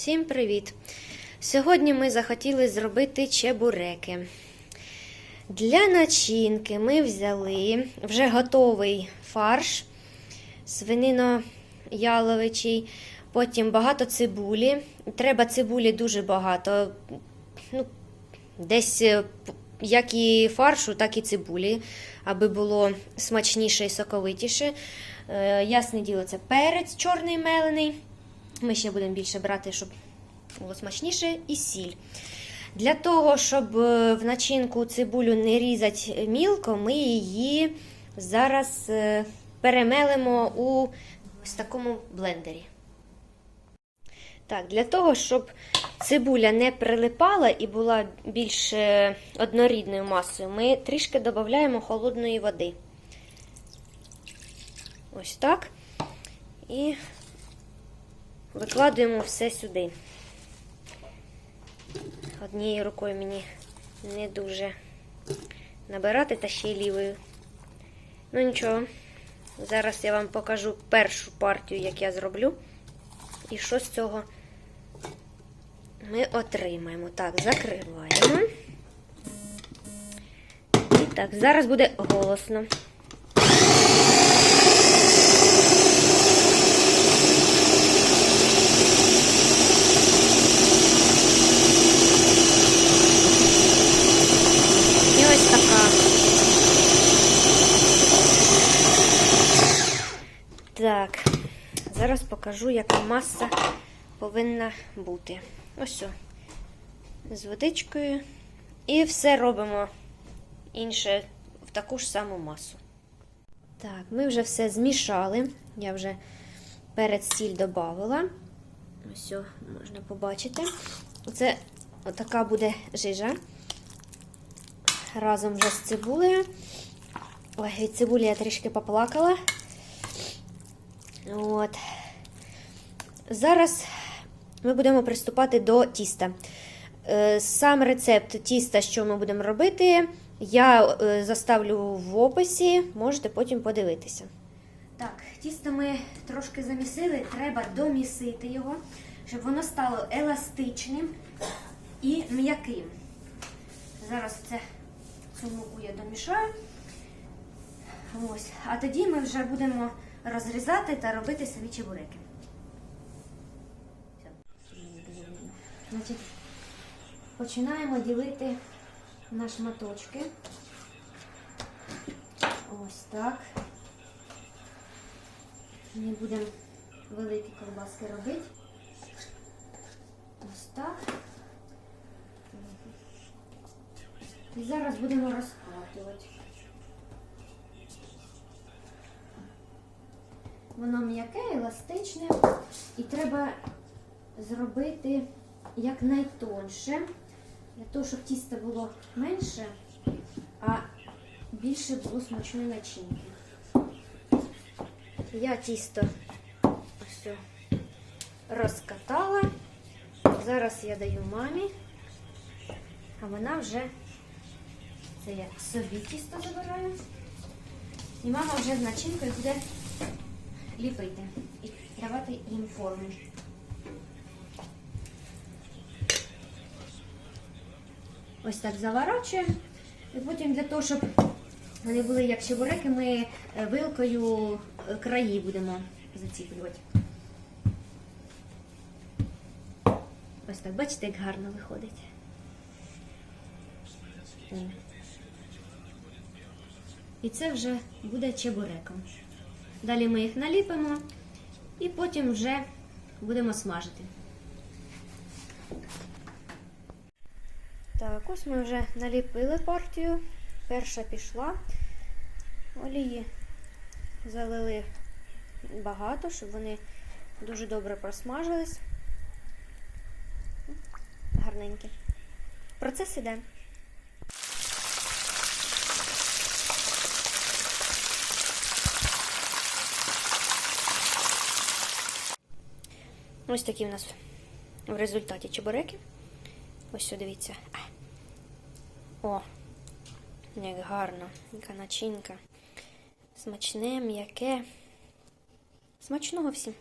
Всім привіт! Сьогодні ми захотіли зробити чебуреки. Для начинки ми взяли вже готовий фарш свинино-яловичий, потім багато цибулі. Треба цибулі дуже багато. Ну, десь е, як і фаршу, так і цибулі, аби було смачніше і соковитіше. Е, ясне діло, це перець чорний мелений. Ми ще будемо більше брати, щоб було смачніше, і сіль. Для того, щоб е, в начинку цибулю не різати мілко, ми її зараз е, перемелимо у ось такому блендері. Так, для того, щоб цибуля не прилипала і була більш е, однорідною масою, ми трішки додаємо холодної води. Ось так. І викладуємо все сюди. Однією рукою мені не дуже набирати, та ще й лівою. Ну нічого. Зараз я вам покажу першу партію, як я зроблю. І що з цього ми отримаємо. Так, закриваємо. І так, зараз буде голосно. І ось така. Так, зараз покажу, яка маса повинна бути. Ось. З водичкою. І все робимо інше в таку ж саму масу. Так, ми вже все змішали. Я вже перед сіль додавала. Ось, можна побачити. Це отака буде жижа разом вже з цибулею. Ой, від цибулі я трішки поплакала. От. Зараз ми будемо приступати до тіста. Е, Сам рецепт тіста, що ми будемо робити, я е, заставлю в описі, можете потім подивитися. Так, тісто ми трошки замісили, треба домісити його, щоб воно стало еластичним і м'яким. Зараз це цю муку я домішаю. Ось. А тоді ми вже будемо розрізати та робити самі чебуреки. Значить, починаємо ділити на шматочки. Ось так. Не будемо великі колбаски робити. Ось так. І зараз будемо розкатувати. Воно м'яке, еластичне, і треба зробити якнайтонше, для того, щоб тісто було менше, а більше було смачної начинки. Я тісто ось розкатала. Зараз я даю мамі, а вона вже це я собі тісто забираю. І мама вже з начинкою буде ліпити і давати їм форму. Ось так заворачуємо. І потім для того, щоб вони були як чебуреки, ми е, вилкою е, краї будемо заціплювати. Ось так, бачите, як гарно виходить. І це вже буде чебуреком. Далі ми їх наліпимо і потім вже будемо смажити. Так, ось ми вже наліпили партію. Перша пішла. Олії залили багато, щоб вони дуже добре просмажились. Гарненькі. Процес іде. Ось такі в нас в результаті чебуреки. Ось сюди дивіться. О, як гарно, яка начинка. Смачне, м'яке. Смачного всім!